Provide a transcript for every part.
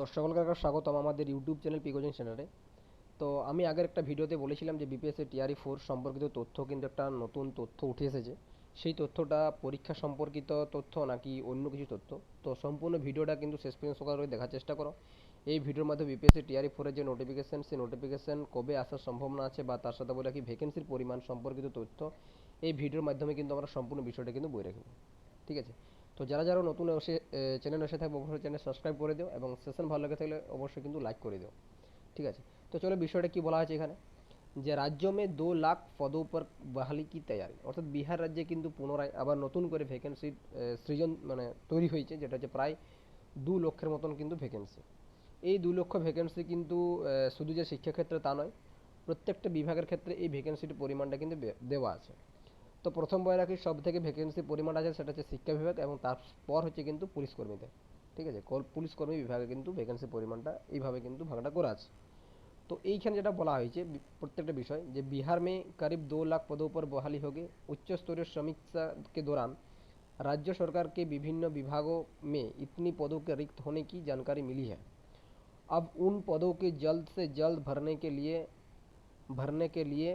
তো সকলকে স্বাগতম আমাদের ইউটিউব চ্যানেল পি কোচিং সেন্টারে তো আমি আগের একটা ভিডিওতে বলেছিলাম যে বিপিএসসি টিআরই ফোর সম্পর্কিত তথ্য কিন্তু একটা নতুন তথ্য উঠে এসেছে। সেই তথ্যটা পরীক্ষা সম্পর্কিত তথ্য নাকি অন্য কিছু তথ্য? তো সম্পূর্ণ ভিডিওটা কিন্তু শেষ পর্যন্ত সকালে দেখার চেষ্টা করো। এই ভিডিওর মাধ্যমে বিপিএসসি টিআরই ফোরের যে নোটিফিকেশন সেই নোটিফিকেশান কবে আসার সম্ভাবনা আছে বা তার সাথে বলে রাখি ভ্যাকেন্সির পরিমাণ সম্পর্কিত তথ্য, এই ভিডিওর মাধ্যমে কিন্তু আমরা সম্পূর্ণ বিষয়টা কিন্তু বই রাখব ঠিক আছে? তো যারা যারা নতুন এসে চ্যানেল এসে থাকবে, অবশ্যই চ্যানেল সাবস্ক্রাইব করে দিও এবং সেশন ভালো লাগে থাকলে অবশ্যই কিন্তু লাইক করে দিও। ঠিক আছে? তো চলো বিষয়টা কি বলা আছে এখানে? যে রাজ্য মে দু লাখ পদ উপর বহালি কি তৈরি অর্থাৎ বিহার রাজ্যে কিন্তু পুনরায় আবার নতুন করে ভ্যাকেন্সি সৃজন মানে তৈরি হয়েছে, যেটা হচ্ছে প্রায় দু লক্ষের মতন কিন্তু ভ্যাকেন্সি এই দু লক্ষ ভ্যাকেন্সি কিন্তু শুধু যে শিক্ষাক্ষেত্রে তা নয়, প্রত্যেকটা বিভাগের ক্ষেত্রে এই ভ্যাকেন্সির পরিমাণটা কিন্তু দেওয়া আছে। তো প্রথম বয় রাখি সব থেকে ভ্যাকেন্সি পরিমাণ আছে সেটা হচ্ছে শিক্ষা বিভাগ এবং তারপর হচ্ছে কিন্তু পুলিশ কর্মীদের ঠিক আছে কল পুলিশ কর্মী বিভাগে কিন্তু ভ্যাকেন্সি পরিমাণটা এইভাবে কিন্তু ভাগটা করা আছে तो এইখানে যেটা বলা হয়েছে বি- প্রত্যেকটা বিষয় যে बिहार में करीब दो लाख पदों पर बहाली होगी उच्च स्तरीय समीक्षा के दौरान राज्य सरकार के विभिन्न विभागों में इतनी पदों के रिक्त होने की जानकारी मिली है अब उन पदों के जल्द से जल्द भरने के लिए भरने के लिए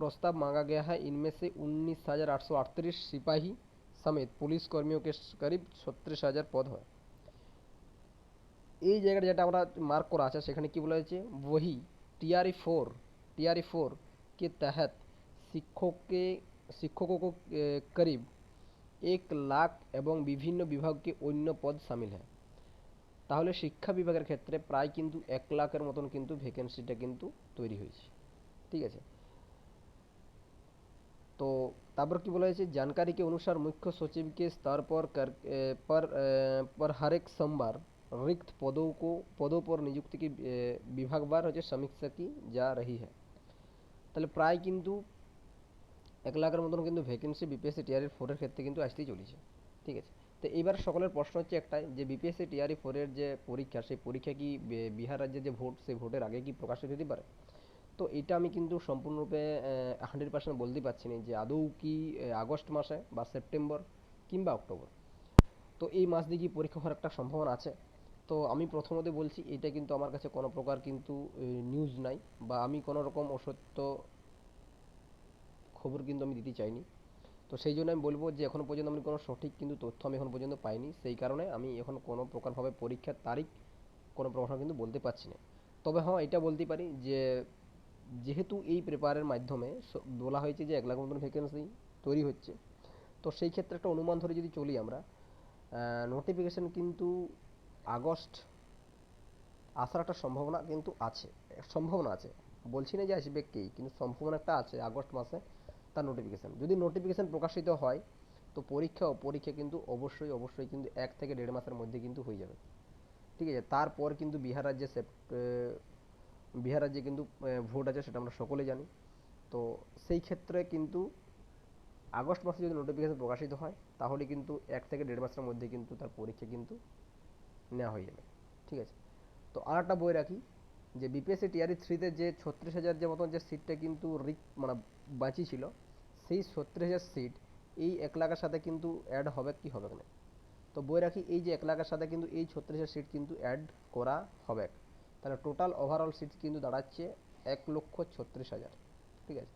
प्रस्ताव मांगा गया है इनमें से उन्नीस हज़ार आठ सौ अड़तीस सिपाही समेत पुलिस कर्मियों के करीब छत्तीस हज़ार पद है এই জায়গাটা যেটা আমরা मार्क करा আছে সেখানে কি বলা হয়েছে वही टीआरई फोर टीआरई फोर के तहत शिक्षकों के शिक्षकों को ए, करीब এক লাখ এবং বিভিন্ন বিভাগকে অন্য পদ সামিল হয় তাহলে শিক্ষা বিভাগের ক্ষেত্রে প্রায় কিন্তু এক লাখের মতন কিন্তু ভ্যাকেন্সিটা কিন্তু তৈরি হয়েছে ঠিক আছে तो तापर की बोला है जानकारी के अनुसार मुख्य सचिव के स्तर पर कर ए, पर ए, पर हर एक सोमवार रिक्त पदों को पदों पर नियुक्ति की ए, विभागवार হচ্ছে সমীক্ষা কি যা रही है তাহলে প্রায় কিন্তু এক লাখের মতন কিন্তু ভ্যাকেন্সি বিপিএসসি টিআরই ফোরের ক্ষেত্রে কিন্তু আসতেই চলেছে ঠিক আছে তো এবার সকলের প্রশ্ন হচ্ছে একটাই যে বিপিএসসি টিআরই ফোরের যে পরীক্ষা সেই পরীক্ষা কি বে- বিহার রাজ্যের যে ভোট সেই ভোটের আগে কি প্রকাশিত হতে পারে তো এটা আমি কিন্তু সম্পূর্ণরূপে হান্ড্রেড পার্সেন্ট বলতে পারছি না যে আদৌ কি আগস্ট মাসে বা সেপ্টেম্বর কিংবা অক্টোবর। তো এই মাস দিয়ে কি পরীক্ষা হওয়ার একটা সম্ভাবনা আছে? তো আমি প্রথমত বলছি, এটা কিন্তু আমার কাছে কোনো প্রকার কিন্তু নিউজ নাই বা আমি কোনো রকম অসত্য খবর কিন্তু আমি দিতে চাইনি। তো সেই জন্য আমি বলব যে এখনও পর্যন্ত আমি কোনো সঠিক কিন্তু তথ্য আমি এখন পর্যন্ত পাইনি। সেই কারণে আমি এখন কোনো প্রকারভাবে পরীক্ষার তারিখ কোনো প্রকার কিন্তু বলতে পারছি না। তবে হ্যাঁ এটা বলতে পারি যে যেহেতু এই পেপারের মাধ্যমে বলা হয়েছে যে এক লাখ মতন ভ্যাকেন্সি তৈরি হচ্ছে, তো সেই ক্ষেত্রে একটা অনুমান ধরে যদি চলি আমরা নোটিফিকেশন কিন্তু আগস্ট আসার একটা সম্ভাবনা কিন্তু আছে, সম্ভাবনা আছে। বলছি না যে আসবে কেই কিন্তু সম্ভাবনা একটা আছে আগস্ট মাসে তার নোটিফিকেশান যদি নোটিফিকেশান প্রকাশিত হয়, তো পরীক্ষা পরীক্ষা কিন্তু অবশ্যই অবশ্যই কিন্তু এক থেকে দেড় মাসের মধ্যে কিন্তু হয়ে যাবে। ঠিক আছে? তারপর কিন্তু বিহার রাজ্যে বিহার রাজ্যে কিন্তু ভোট আছে সেটা আমরা সকলে জানি। তো সেই ক্ষেত্রে কিন্তু আগস্ট মাসে যদি নোটিফিকেশন প্রকাশিত হয়, তাহলে কিন্তু এক থেকে দেড় মাসের মধ্যে কিন্তু তার পরীক্ষা কিন্তু নেওয়া হয়ে যাবে। ঠিক আছে? তো আর একটা বই রাখি, যে বিপিএসসি টিআরই থ্রিতে যে ছত্রিশ হাজার যে মতন যে সিটটা কিন্তু রিক মানে বাঁচি ছিল, সেই ছত্রিশ হাজার সিট এই এক লাখের সাথে কিন্তু অ্যাড হবে কি হবে না? তো বই রাখি, এই যে এক লাখের সাথে কিন্তু এই ছত্রিশ হাজার সিট কিন্তু অ্যাড করা হবে। তাহলে টোটাল ওভারঅল সিট কিন্তু দাঁড়াচ্ছে এক লক্ষ ছত্রিশ হাজার, ঠিক আছে?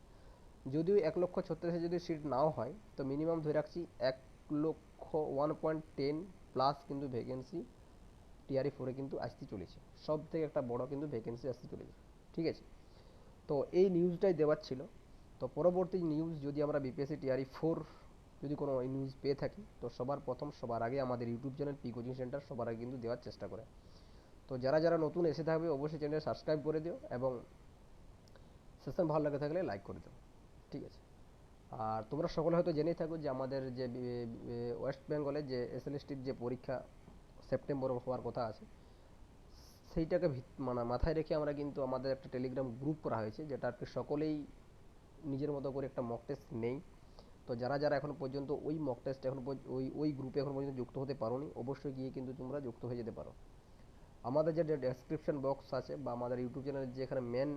যদিও এক লক্ষ ছত্রিশ হাজার যদি সিট নাও হয়, তো মিনিমাম ধরে রাখছি এক lakh one point ten plus কিন্তু ভ্যাকেন্সি টিআরই ফোরে কিন্তু আসতে চলেছে। সব থেকে একটা বড় কিন্তু ভ্যাকেন্সি আসতে চলেছে, ঠিক আছে? তো এই নিউজটাই দেওয়ার ছিল। তো পরবর্তী নিউজ যদি আমরা বিপিএসসি টিআরই ফোর যদি কোনো নিউজ পেয়ে থাকি, তো সবার প্রথম সবার আগে আমাদের YouTube channel P coaching centre সবার আগে কিন্তু দেওয়ার চেষ্টা করে। তো যারা যারা নতুন এসে থাকবে, অবশ্যই চ্যানেল সাবস্ক্রাইব করে দিও এবং সেশন ভালো লাগে থাকলে লাইক করে দিও। ঠিক আছে? আর তোমরা সকলে হয়তো জেনেই থাকো যে আমাদের যে ওয়েস্ট বেঙ্গলে যে এসএলএসটির যে পরীক্ষা সেপ্টেম্বর হওয়ার কথা আছে, সেইটাকে মানে মাথায় রেখে আমরা কিন্তু আমাদের একটা টেলিগ্রাম গ্রুপ করা হয়েছে যেটা আর কি সকলেই নিজের মতো করে একটা মক টেস্ট নেই। তো যারা যারা এখন পর্যন্ত ওই মক টেস্ট এখন ওই ওই গ্রুপে এখন পর্যন্ত যুক্ত হতে পারোনি, অবশ্যই গিয়ে কিন্তু তোমরা যুক্ত হয়ে যেতে পারো। আমাদের যে ডেসক্রিপশন বক্স আছে বা আমাদের ইউটিউব চ্যানেলের যে এখানে মেন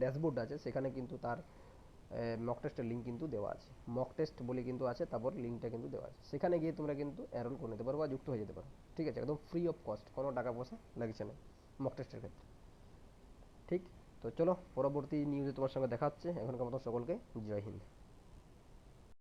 ড্যাশবোর্ড আছে, সেখানে কিন্তু তার মক টেস্টের লিঙ্ক কিন্তু দেওয়া আছে। মক টেস্ট বলে কিন্তু আছে, তারপর লিঙ্কটা কিন্তু দেওয়া আছে। সেখানে গিয়ে তোমরা কিন্তু অ্যারন করে নিতে পারো বা যুক্ত হয়ে যেতে পারো। ঠিক আছে? একদম ফ্রি অফ কস্ট কোনো টাকা পয়সা লাগছে না মক টেস্টের ক্ষেত্রে। ঠিক? তো চলো, পরবর্তী নিউজে তোমার সঙ্গে দেখা হচ্ছে। এখনকার মতো সকলকে জয় হিন্দ।